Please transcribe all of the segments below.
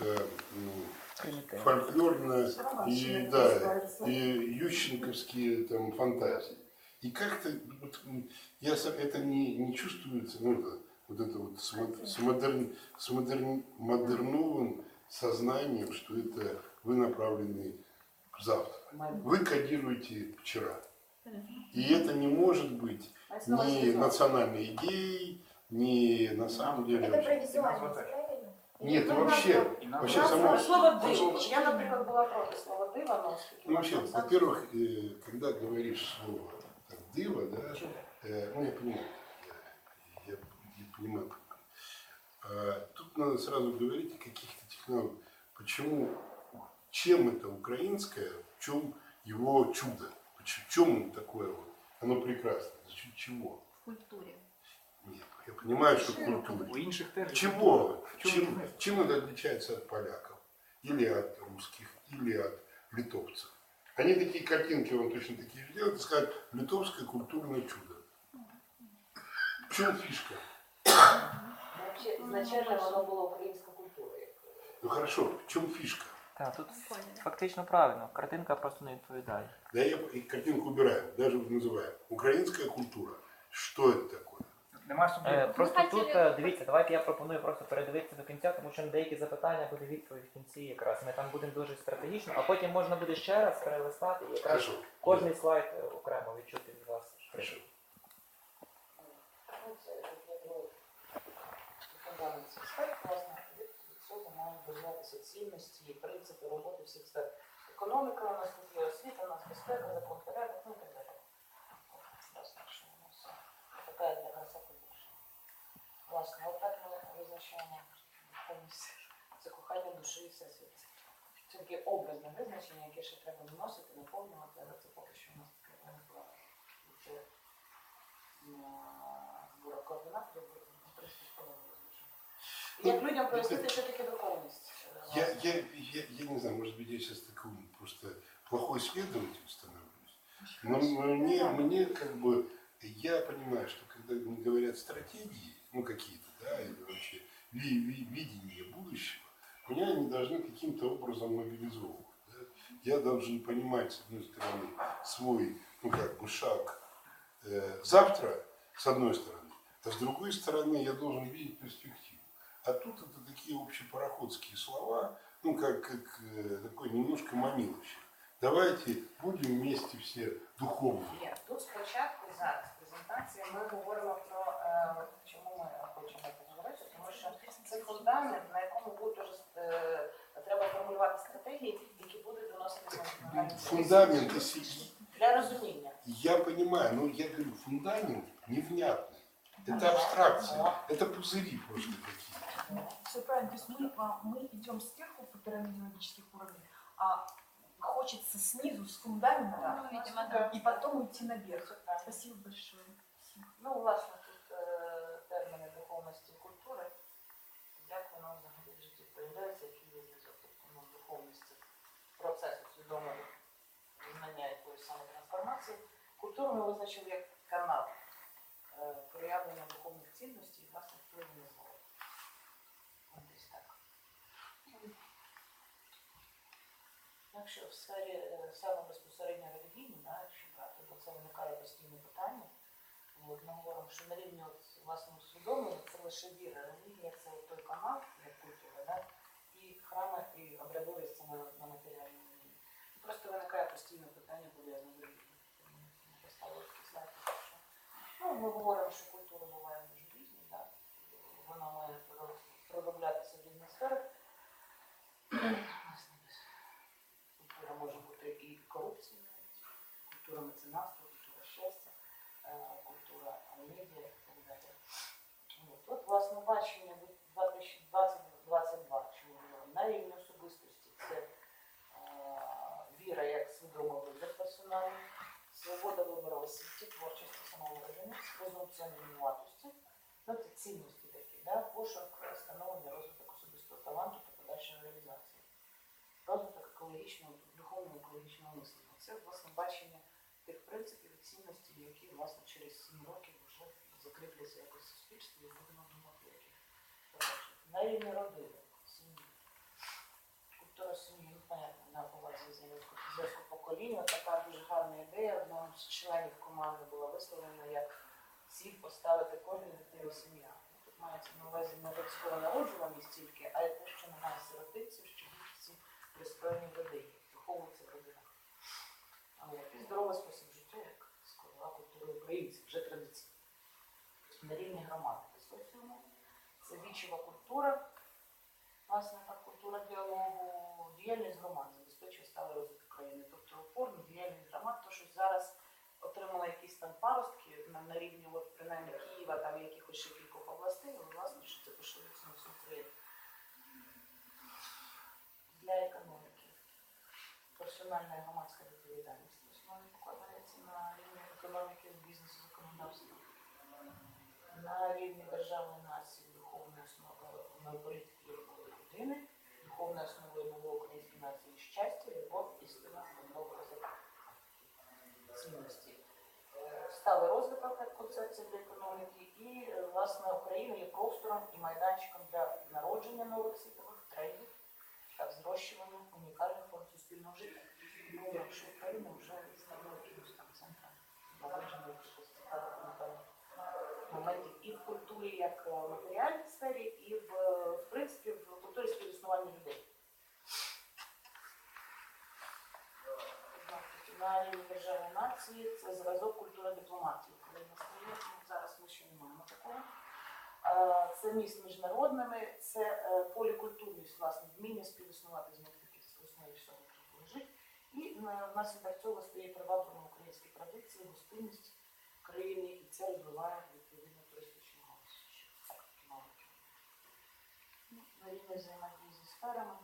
немножко ну, Роман и, да, и ющенковские там фантазии. И как-то вот, я это не, не чувствуется, ну, это, вот это вот с, с, модерн, с модерн- модерновым сознанием, что это вы направлены к завтра. Вы кодируете вчера. И это не может быть ни национальной идеей, ни на самом деле... Это про визуальность, правильно? Нет, Ну, вообще, Нам вообще само... Слово диво. Я, наприклад, була проти слова але оскільки Ну, вообще, во-первых, э, когда говоришь слово там, дыва, да, э, ну я понимаю, я, я- я понимаю. А, тут надо сразу говорить о каких-то технологиях. Почему, чем это украинское, в чем его чудо? Поч- В чем оно такое вот? Оно прекрасно. За счет чего? В культуре. Нет, я понимаю, что в культуре. У інших теж. Чего? В чому Чем, різниця? чем это отличается от поляков? Или от русских, или от литовцев? Они такие картинки вам точно такие же делают и скажут, литовское культурное чудо. В чем фишка? Взагалі, Ізначально воно було українською культурою. Ну хорошо, в чем фишка? Так, тут Поняли. фактично правильно. Картинка просто не відповідає. Да я и картинку убираем, даже называем. Украинская культура. Что это такое? Нема. Е, просто тут е, дивіться, давайте я пропоную просто передивитися до кінця, тому що на деякі запитання буде відповідь в кінці якраз. Ми там будемо дуже стратегічно, а потім можна буде ще раз перелистати і якраз Хорошо. кожний слайд е, окремо відчути від вас. Ну, як фундамент цих сфер, власне, від цього мають базуватися цінності, принципи роботи всіх сфер. Економіка у нас тут є, освіта, у нас безпека, закон, порядок, ну і так далі. Власне, отак ми визначаємо повністю це кохання душі і всесвіт. Це таке образне визначення, яке ще треба виносити, наповнювати, але це поки що у нас таке не впливає. Це на зборах координат робити, в принципі, складно визначено. І Як людям пояснити, що таке духовність? Я, я, я, я не знаю, может быть, я сейчас такой просто плохой следователь становлюсь. Но мне, мне как бы, я понимаю, что когда мне говорят стратегии, ну какие-то, да, или вообще ви- ви- видение будущего, меня они должны каким-то образом мобилизовывать. да. Я должен понимать, с одной стороны, свой, ну как бы шаг э, завтра, с одной стороны, а с другой стороны, я должен видеть перспективу. А тут это такие общепароходские слова, ну, как, как э, такое немножко маниловщик. Давайте будем вместе все духовные. Ні, тут спочатку зараз презентації ми говоримо це фундамент, на якому буде вже е, треба формулювати стратегії, які будуть доносити на Фундамент, если для розуміння. я понимаю, но я говорю, фундамент невнятный. Это абстракция, это пузыри просто какие-то. Все правильно. То есть мы, а, мы идем сверху по пирамиде логических уровней, а хочется снизу, с фундамента, Ну, видимо, да. и потом идти наверх. Спасибо большое. Спасибо. Ну, власне, тут процес усвідомлення знання якоїсь самотрансформації. Культуру ми визначили як канал е, проявлення духовних цінностей і власне впливу на зло. Ось десь так. Якщо в сфері е, саме безпосередньо релігійній, да, якщо брати, бо це виникає постійне питання. От, ми говоримо, що на рівні от, власного усвідомлення це лише віра. Релігія це от той канал, як культура, да? і храми, і обрядовість це на, на матеріальному рівні. Просто виникає постійне питання пов'язане з релігією. Ну, ми говоримо, що культура буває дуже різні, да? вона має про- пророблятися в різних. дивлюся якось в суспільстві, будемо думати, які побачити. Неї не родили сім'ї. Культура сім'ї, понятно, на увазі зв'язку покоління. Така дуже гарна ідея. Одного з членів команди була висловлена як ціль поставити кожній дитину сім'я. Ну, тут мається на увазі не так обов'язково народжуваність тільки, а й те, що немає сиротиців, що всі пристойні родині, виховуються в родинах. І здорова На рівні громади соціуму. Це вічова культура, власне, так, культура діалогу, діяльність громад забезпечує сталий розвиток країни. Тобто опорна діяльність громад, то що зараз отримала якісь там паростки на, на рівні, от, принаймні Києва, там якихось ще кількох областей, але власне, що це поширюється на всю Україну. Для економіки. Професіональна і громадська відповідальність в основі покладається на рівні економіки, бізнесу, законодавства. На рівні державної нації духовною основою політики і роботи людини, духовною основою нової української нації щастя, любов, істина, добро. Цінності. Е, Сталий розвиток як концепція для економіки, і е, власне Україна є простором і майданчиком для народження нових світових трендів та зрощування унікальних форм суспільного життя. Ну, якщо Україна вже там центром народження якихось цікавих унікальних моментів і в культурі як е, матеріальній сфері, і в, е, в принципі в культурі співіснування людей. На рівні держави нації це зразок культури дипломатії. Ну, зараз ми ще не маємо такого. Це міст міжнародними, це е, полікультурність, власне, вміння співіснувати з основі всього що лежить. І е, внаслідок цього стає привабливим українські традиції, гостинність в країні, і це розвиває відповідно туристичну галузь. Так, економіки. Рівні взаємодії зі сферами.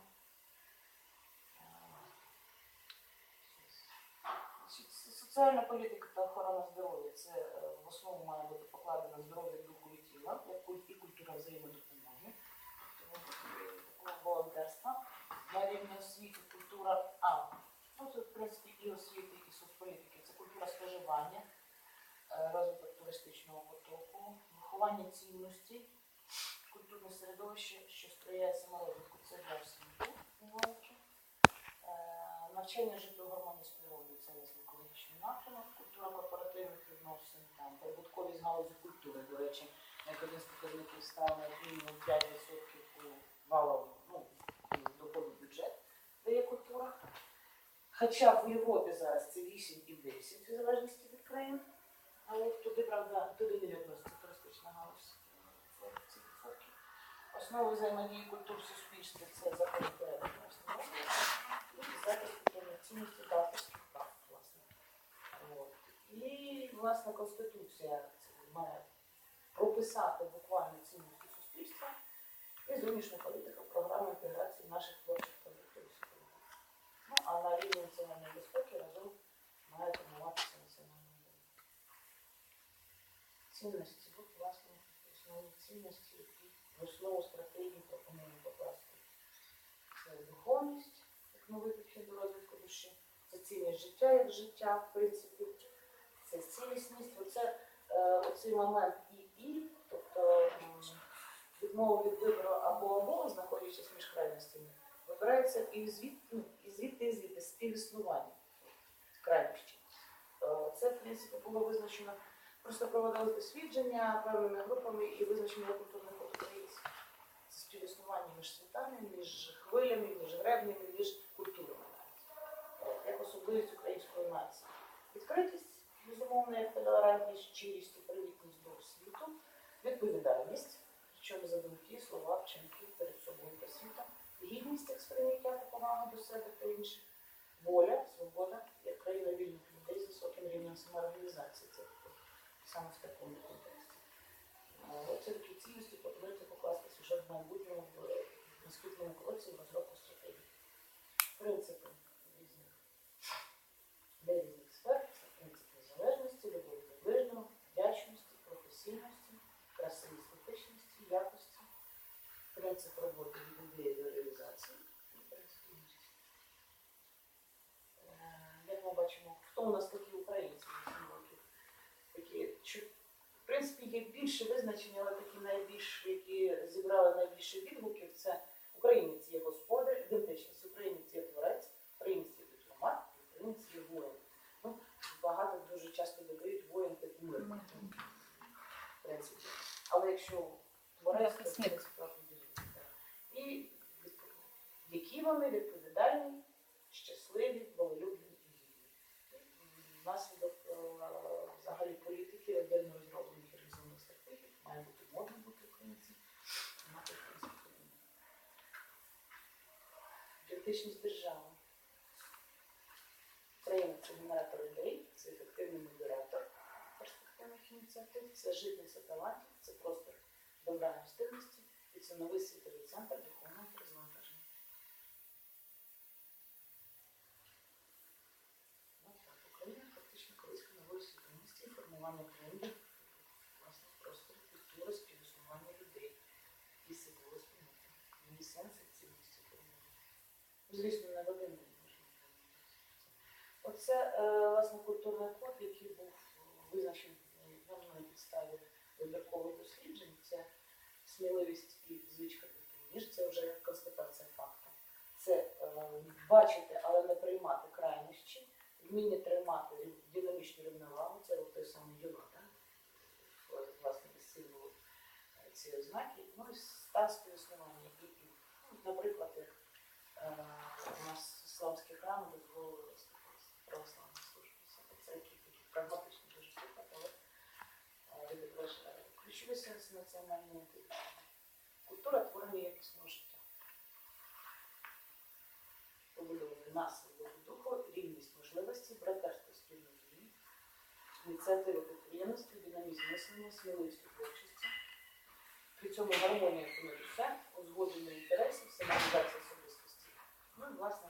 Е, Соціальна політика та охорона здоров'я це е, в основу має бути покладено здоров'я духу і тіла, і культура взаємодопомоги, такого волонтерства. На рівні освіти культура А. Ну, це, в принципі, і освіти, і соцполітики. Це культура споживання, е, розвиток туристичного потоку, виховання цінностей, середовище, що сприяє саморозвитку, це гарсенку навчання життя гармонії з природою, це є екологічний напрямок, культура корпоративних відносин, там, прибуткові з галузі культури, до речі, як один з показників стане мінімум 5% у валовому ну, доходу бюджет, дає культура. Хоча в Європі зараз це 8 і 10 в залежності від країн, але туди, правда, туди 19%. Основи взаємодії культур в суспільстві це закони порядок власне і захист цінностей та авторських прав, власне. І, власне, Конституція має прописати буквально цінності суспільства і зовнішня політика, програма інтеграції наших творчих продуктів. Ну, а на рівні національної безпеки разом має формуватися національна ідея. Цінності, от, власне, основні цінності, в основу стратегії пропонуємо покласти. Це духовність, як новий підхід до розвитку душі, це цінність життя як життя, в принципі, це цілісність, оце е, оцей момент і і, тобто відмова від вибору або або, знаходячись між крайностями, вибирається і звідти, ну, і звідти, і звідти співіснування крайнощі. Е, Це, в принципі, було визначено, просто проводили дослідження певними групами і визначено культурних код українців. Це співіснування між світами, між хвилями, між гребнями, між культурами навіть. Як особливість української нації. Відкритість, безумовно, як толерантність, щирість і привітність до світу, відповідальність, причому за думки, слова, вчинки перед собою та світом, гідність як сприйняття та повага до себе та інших, воля, свобода, як країна вільних людей з високим рівнем самоорганізації. Це саме в такому контексті. Е, Оце такі цінності покласти сюжет в майбутньому наступному кроці в розробку стратегії. Принципи Внаслідок е, взагалі політики отдельно розроблених реалізованих стратегій має бути модно бути українцем, мати українську людину. Ідентичність держави. Україна це генератор ідей, це ефективний модератор перспективних ініціатив, це житниця талантів, це простір добра і і це новий світовий центр духовного розвантаження. Ну, так, Україна фактично колись нової свідомості, формування трендів, власне, простору культури, співіснування людей і себе сприйняти. Її сенси, цінності формування. Ну, Звісно, не в один. Оце, е, власне, культурний код, який був визначений на підставі вибіркових досліджень. Це сміливість і звичка ніж це вже констатація факту. Це е, бачити, але не приймати крайнощі, вміння тримати динамічну рівновагу, це той самий юла, да? власне, із символу е, ці ознаки, ну і стан співіснування. Ну, наприклад, як ісламські храми дозволили виступити православні служби. Це який такий прагматичний дуже приклад, але е, відображає ключові сенси національної ідентичності. Культура творення якісного життя. Побудований на свободу духу, рівність можливостей, братерство спільної дії, ініціатива підприємництва, динамізм мислення, сміливість у творчості. При цьому гармонія понад усе, узгодження інтересів, самореалізація особистості. Ну і власне це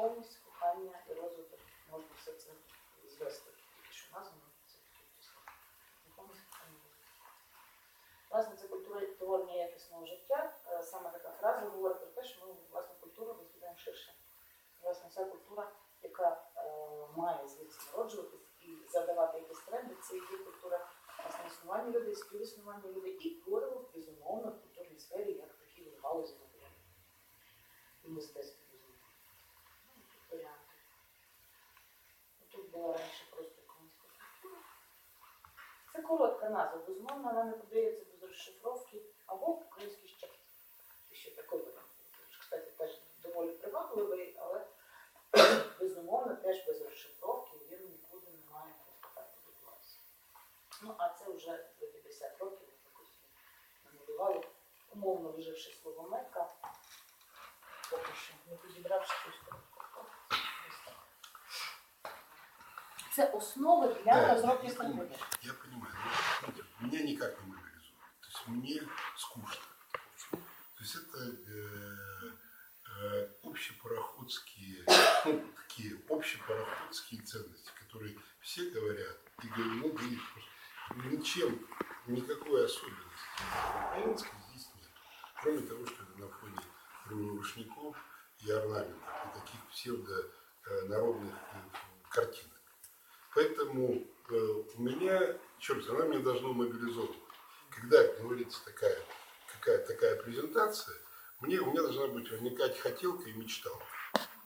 духовність, кохання і розвиток. Можна все це звести що названо, це такі. Духовність, кохання. Власне, це культура творення якісного життя. Е, Саме така фраза говорить про те, що ми власне культуру розглядаємо ширше. Власне, ця культура, яка е, має звідси народжуватись і задавати якісь тренди, це є культура існування людей, співіснування людей і творимо безумовно в культурній сфері як такі галузі матеріалів. І мистецтво безумовно. Ну, тут варіанти. Тут була раніше просто українська культура. Це коротка назва, безумовно, вона не подається без розшифровки або український щастя. Ще такий. Кстати, теж доволі привабливий, але безумовно теж без розшифровки він нікуди не має просто так будуватися. Ну, а це вже за 50 років якось намалювали, умовно виживши слово мека, поки що не підібравши щось Це основи для Да, розробки я понимаю, стратегії. Я понимаю. но, смотрите, меня никак не мобилизует. То есть мне скучно. То есть это э, э, общепароходские, ну, такие общепароходские ценности, которые все говорят и говорят, ну, и ничем, никакой особенности украинской здесь нет. Кроме того, что это на фоне рушников и орнаментов, и таких псевдонародных э, картинок. Поэтому э, у меня, раз, она меня должна мобилизовывать. Когда говорится такая, какая такая презентация, мне, у меня должна быть возникать хотелка и мечталка.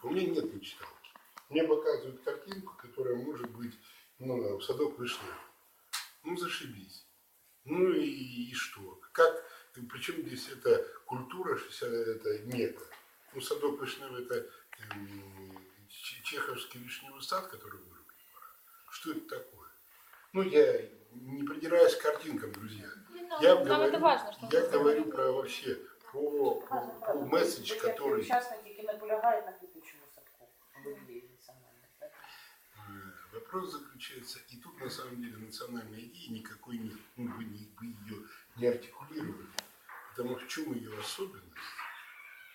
У меня нет мечталки. Мне показывают картинку, которая может быть, ну, там, садок вишни. Ну, зашибись. Ну и, и что? Как, причем здесь это культура, 60, это мека. Ну, садок вишневый это эм, чеховский вишневый сад, который вырубили Что это такое? Ну, я не придираюсь к картинкам, друзья. Я Нам говорю, это важно, что я мы говорю про вообще про, про, про месседж, Ви як который учасник, який наполягає на квітучому садку в ідеї національної. так? э, вопрос заключается, и тут на самом деле национальная идея никакой нет, ну, вы, не, вы ее не артикулировали, потому что в чем ее особенность,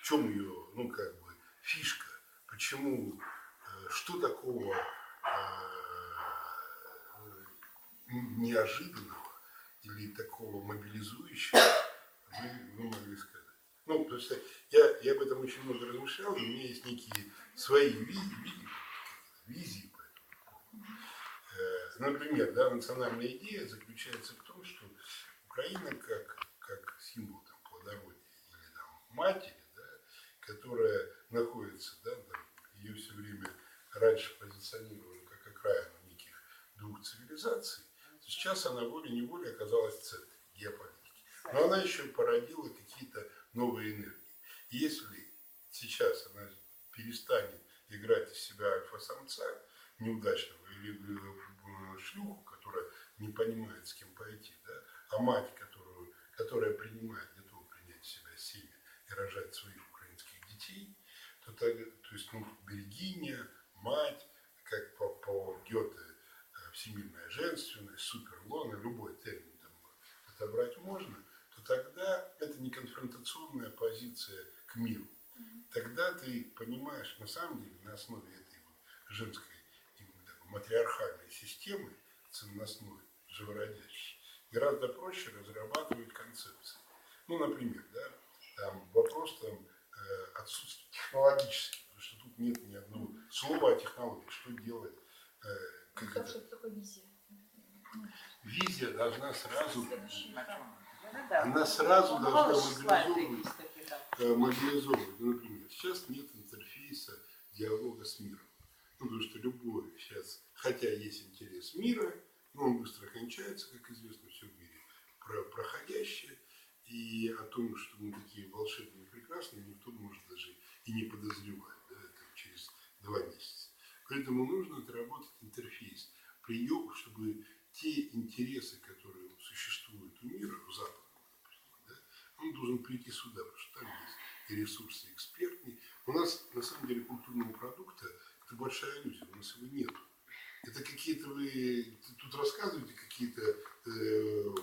в чем ее, ну, как бы, фишка, почему, э, что такого э, неожиданного или такого мобилизующего вы, вы могли сказать. Ну, потому что я, я об этом очень много размышлял, и у меня есть некие свои ви- ви- визии по этому. Э, Например, да, национальная идея заключается в том, что Украина как, как символ там, плодородия или там, матери, да, которая находится, да, там, ее все время раньше позиционировали как окраину неких двух цивилизаций, то сейчас она волей-неволей оказалась в центре геополитики. Но она еще породила какие-то новые энергии. Если сейчас она перестанет играть из себя альфа-самца неудачного или э, шлюху, которая не понимает, с кем пойти, да, а мать, которую, которая принимает, готова принять в себя семя и рожать своих украинских детей, то, так, то есть, ну, берегиня, мать, как по, по Гёте, э, всемирная женственность, суперлона, любой термин там отобрать можно, то тогда это не конфронтационная позиция к миру. Тогда ты понимаешь, на самом деле, на основе этой вот женской именно такой матриархальной системы, ценностной, живородящей, гораздо проще разрабатывать концепции. Ну, например, да, там вопрос там, э, отсутствия технологический, потому что тут нет ни одного слова о технологии, что делать, как Что это, это такое визия? визия должна сразу. Она сразу Ну, должна мобилизовывать. э, мобилизовывать. Ну, например, сейчас нет интерфейса диалога с миром. Ну, потому что любой сейчас, хотя есть интерес мира, но он быстро кончается, как известно, все в мире про проходящее. И о том, что мы такие волшебные и прекрасные, никто может даже и не подозревать да, это через два месяца. Поэтому нужно отработать интерфейс, прием, чтобы те интересы, которые существуют у мира, у западного, например, да, он должен прийти сюда, потому что там есть и ресурсы экспертные. У нас, на самом деле, культурного продукта – это большая иллюзия, у нас его нет. Это какие-то вы тут рассказываете какие-то э,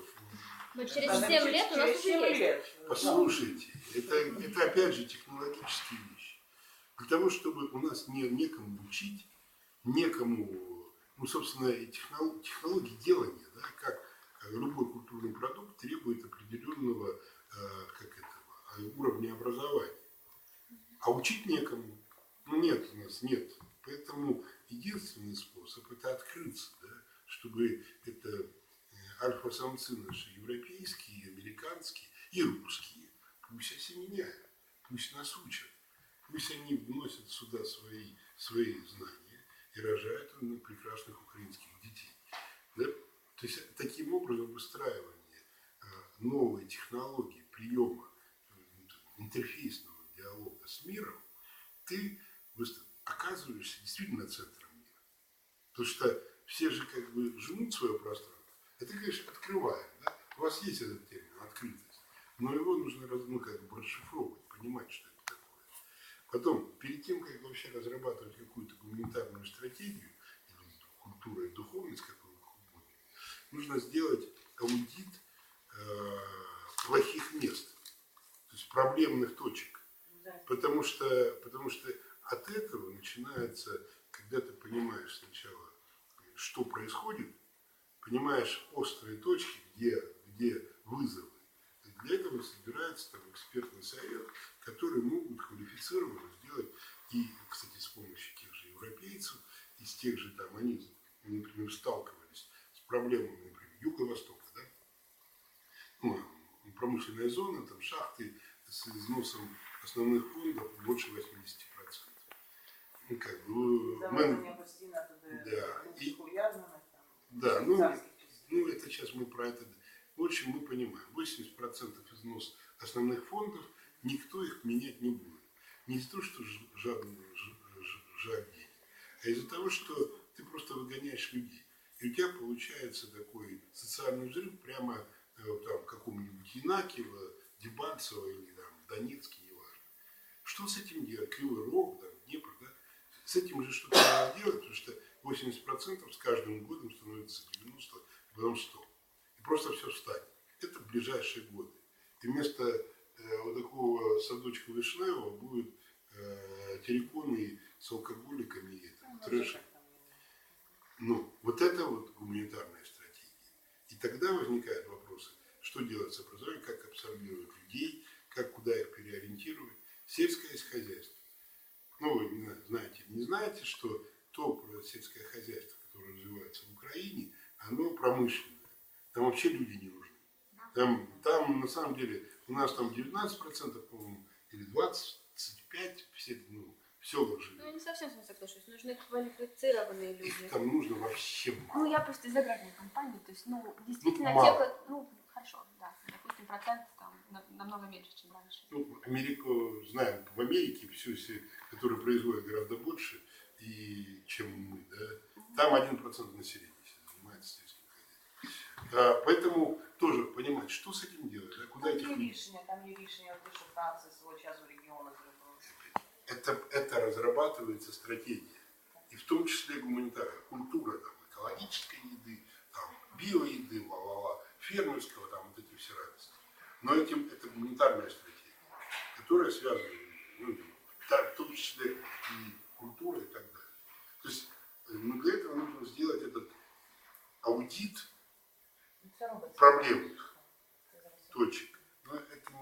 Но через Она 7 лет у нас через уже есть. Послушайте, это, это опять же технологические вещи. Для того, чтобы у нас не, некому учить, некому, ну, собственно, и технол- технологии делания, да, как любой культурный продукт требует определенного э, как этого, э, уровня образования. А учить некому. Ну, нет у нас, нет. Поэтому единственный способ – это открыться, да, чтобы это э, альфа-самцы наши европейские, американские и русские, пусть осеменяют, пусть нас учат, пусть они вносят сюда свои, свои знания и рожают ну, прекрасных украинских детей. Да? То есть таким образом выстраивание э, новой технологии приема э, интерфейсного диалога с миром, ты оказываешься действительно центром мира. Потому что все же как бы жмут свое пространство. Это, конечно, открывает. Да? У вас есть этот термин открытость, но его нужно ну, как бы расшифровывать, понимать, что это. Потом, перед тем, как вообще разрабатывать какую-то гуманитарную стратегию, или культуру и духовность, как вы угодно, нужно сделать аудит э, плохих мест, то есть проблемных точек. Да. Потому что, потому что от этого начинается, когда ты понимаешь сначала, что происходит, понимаешь острые точки, где, где вызовы. И для этого собирается там экспертный совет, который могут квалифицированно сделать, и, кстати, с помощью тех же европейцев, из тех же там, они, например, сталкивались с проблемами, например, Юго-Востока, да? ну, промышленная зона, там шахты с износом основных фондов больше 80%. Ну, как бы, Да, і- ув'язнених там. да, ну, ну, это сейчас мы про это... В общем, мы понимаем, 80% износ основных фондов, никто их менять не будет. Не из-за того, что жадные, ж- ж- жаль денег, а из-за того, что ты просто выгоняешь людей. И у тебя получается такой социальный взрыв прямо э, там, каком-нибудь Инакиево, Дебальцево или там, Донецке, неважно. Что с этим делать? Кривой Рог, там, Днепр, да? С этим же что-то надо делать, потому что 80% с каждым годом становится 90, потом 100. Просто все встанет. Это ближайшие годы. И вместо э, вот такого садочка Вишневого будет э, терриконы с алкоголиками и Ну, там, може, трэшем. Ну, вот это вот гуманитарная стратегия. И тогда возникают вопросы, что делать с образованием, как абсорбировать людей, как куда их переориентировать. Сельское хозяйство. Ну, вы не знаете, не знаете, что то сельское хозяйство, которое развивается в Украине, оно промышленное. Там вообще люди не нужны. Там, там на самом деле, у нас там 19%, по-моему, или 25, все, ну, в селах Ну, я не совсем с вами соглашусь. Нужны квалифицированные люди. Их там нужно вообще мало. Ну, я просто из аграрной компании, то есть, ну, действительно, мало. те, ко- ну, хорошо, да, допустим, процент там на- намного меньше, чем раньше. Ну, Америку знаем, в Америке все, все, которые производят гораздо больше, и, чем мы, да. Там 1% населения хозяйством. А, поэтому тоже понимать, что с этим делать, да, куда Там этих є людей. рішення, там є рішення, от те, що Франція свого часу регіону зробила. Это, это разрабатывается стратегия. И в том числе гуманитарная культура, там, экологической еды, там, биоеды, ла-ла-ла, фермерского, там, вот эти все радости. Но этим, это гуманитарная стратегия, которая связана, ну, та- в том числе и культура и так далее. То есть, э, ну, для этого нужно сделать этот аудит Ну, Це робиться. проблемных точек. Но это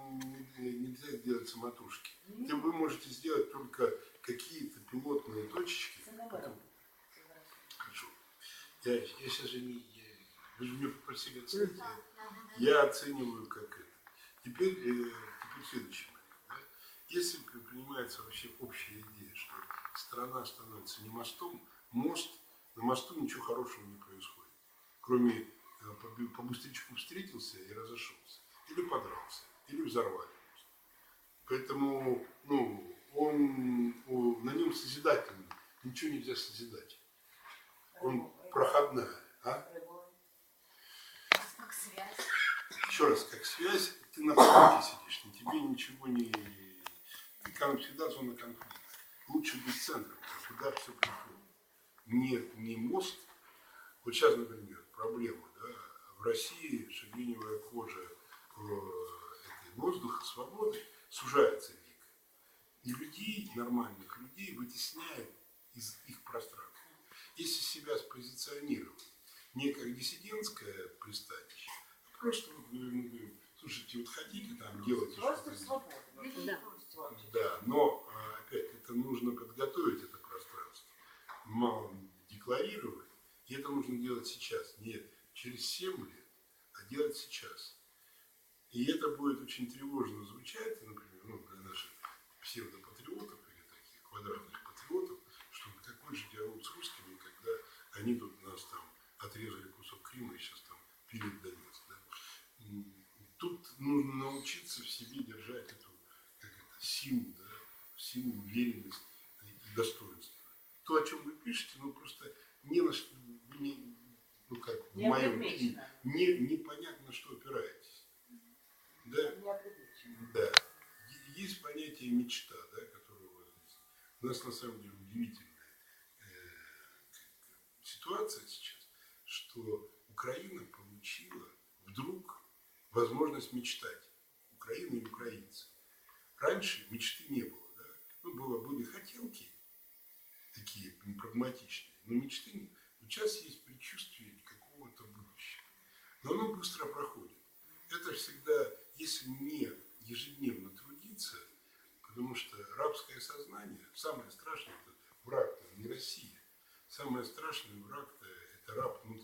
не- нельзя сделать самотужки. Это вы можете сделать только какие-то пилотные точечки. Потом-. Хорошо. Я, я сейчас же не... я- вы же меня попросили оценить. Я, я оцениваю как это. Теперь, э, теперь следующий момент. Да? Если при- принимается вообще общая идея, что страна становится не мостом, мост, на мосту ничего хорошего не происходит. Кроме по, быстрячку встретился и разошелся. Или подрался, или взорвали. Поэтому, ну, он, о, на нем созидательный. Ничего нельзя созидать. Он проходная. А? Как связь. Еще раз, как связь, ты на фронте сидишь, на тебе ничего не... Ты там всегда зона конфликта. Лучше быть центром, куда все приходит. Не, не мост. Вот сейчас, например, проблема, да, в России шагреневая кожа э, этой воздуха свободы сужается дико. И людей, нормальных людей, вытесняет из их пространства. Если себя спозиционировать не как диссидентское пристанище, а просто говорим, слушайте, вот хотите там делать Простір что-то. свободи. Да. Да, но а, опять это нужно подготовить это пространство, мало декларировать, и это нужно делать сейчас, не через 7 лет, а делать сейчас. И это будет очень тревожно звучать, например, ну, для наших таких квадратных патриотов, что какой же диалог с русскими, когда они тут нас там отрезали кусок Крыма и сейчас там пилят Донецк. Да? Тут нужно научиться в себе держать эту как это, силу, да, силу, уверенность и достоинство. То, о чем вы пишете, ну просто не на что, не, ну как, в Не моем мнении, предмечено. не, непонятно, что опираетесь. Да, Не да. Есть понятие мечта, да, которое у вас здесь. У нас на самом деле удивительная э, ситуация сейчас, что Украина получила вдруг возможность мечтать. Украина и украинцы. Раньше мечты не было, да. Ну, было, были хотелки такие прагматичные, но мечты не. Вот сейчас есть предчувствие какого-то будущего. Но оно быстро проходит. Это всегда, если не ежедневно трудиться, потому что рабское сознание, самое страшное, это враг не Россия. Самое страшное враг это раб внутри